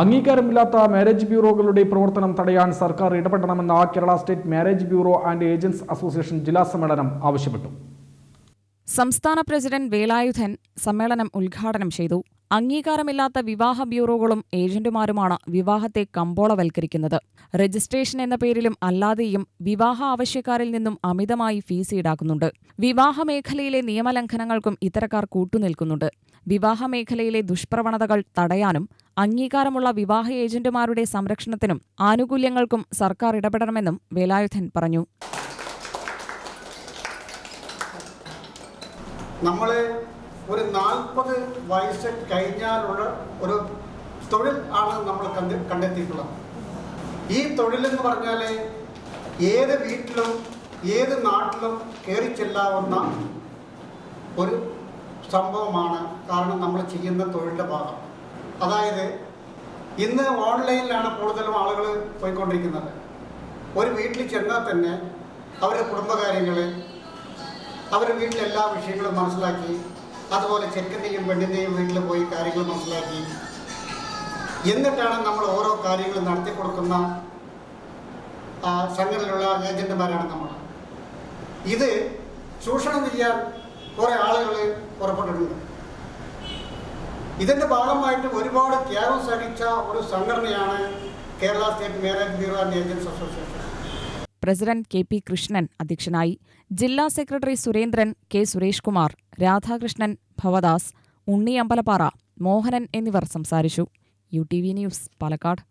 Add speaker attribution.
Speaker 1: അംഗീകാരമില്ലാത്ത marriage ബ്യൂറോകളുടെ പ്രവർത്തനം തടയാൻ സർക്കാർ ഇടപെടണമെന്ന് Kerala state marriage bureau and agents association ജില്ലാ സമ്മേളനം ആവശ്യപ്പെട്ടു.
Speaker 2: സംസ്ഥാന പ്രസിഡന്റ് വേലായുധൻ സമ്മേളനം ഉദ്ഘാടനം ചെയ്തു. അംഗീകാരമില്ലാത്ത വിവാഹ ബ്യൂറോകളും ഏജന്റുമാരുമാണ് വിവാഹത്തെ കമ്പോളവൽക്കരിക്കുന്നത്. രജിസ്ട്രേഷൻ എന്ന പേരിലും അല്ലാതെയും വിവാഹ ആവശ്യക്കാരിൽ നിന്നും അമിതമായി ഫീസ് ഈടാക്കുന്നുണ്ട്. വിവാഹ മേഖലയിലെ നിയമലംഘനങ്ങൾക്കും ഇത്തരക്കാർ കൂട്ടുനിൽക്കുന്നുണ്ട്. വിവാഹ മേഖലയിലെ ദുഷ്പ്രവണതകൾ തടയാനും അംഗീകാരമുള്ള വിവാഹ ഏജന്റുമാരുടെ സംരക്ഷണത്തിനും ആനുകൂല്യങ്ങൾക്കും സർക്കാർ ഇടപെടണമെന്നും വേലായുധൻ പറഞ്ഞു.
Speaker 3: നമ്മളെ ഒരു നാൽപ്പത് വയസ്സ് കഴിഞ്ഞാലുള്ള ഒരു തൊഴിൽ ആണ് നമ്മൾ കണ്ട് കണ്ടെത്തിയിട്ടുള്ളത്. ഈ തൊഴിലെന്ന് പറഞ്ഞാൽ ഏത് വീട്ടിലും ഏത് നാട്ടിലും കയറി ചെല്ലാവുന്ന ഒരു സംഭവമാണ്. കാരണം നമ്മൾ ചെയ്യുന്ന തൊഴിലിന്റെ ഭാഗം. അതായത് ഇന്ന് ഓൺലൈനിലാണ് കൂടുതലും ആളുകൾ പോയിക്കൊണ്ടിരിക്കുന്നത്. ഒരു വീട്ടിൽ ചെന്നാൽ തന്നെ അവരുടെ കുടുംബകാര്യങ്ങൾ അവരുടെ വീട്ടിലെ എല്ലാ വിഷയങ്ങളും മനസ്സിലാക്കി അതുപോലെ ചെക്കന്റെയും പെണ്ണിന്റെയും വീട്ടിൽ പോയി കാര്യങ്ങൾ മനസ്സിലാക്കി. എന്നിട്ടാണ് നമ്മൾ ഓരോ കാര്യങ്ങളും നടത്തി കൊടുക്കുന്ന സംഘടനയിലുള്ള ഏജന്റുമാരാണ് നമ്മൾ. ഇത് ചൂഷണം ചെയ്യാൻ കുറേ ആളുകൾ പുറപ്പെട്ടിട്ടുണ്ട്. ഇതിന്റെ ഭാഗമായിട്ട് ഒരുപാട് ത്യാഗം സഹിച്ച ഒരു സംഘടനയാണ് Kerala state marriage bureau and agents association.
Speaker 2: President K P Krishnan അധ്യക്ഷനായി ജില്ലാ സെക്രട്ടറി സുരേന്ദ്രൻ കെ സുരേഷ് കുമാർ രാധാകൃഷ്ണൻ ഭവദാസ് ഉണ്ണി അമ്പലപ്പാറ മോഹനൻ എന്നിവർ സംസാരിച്ചു. U T V news Palakkad.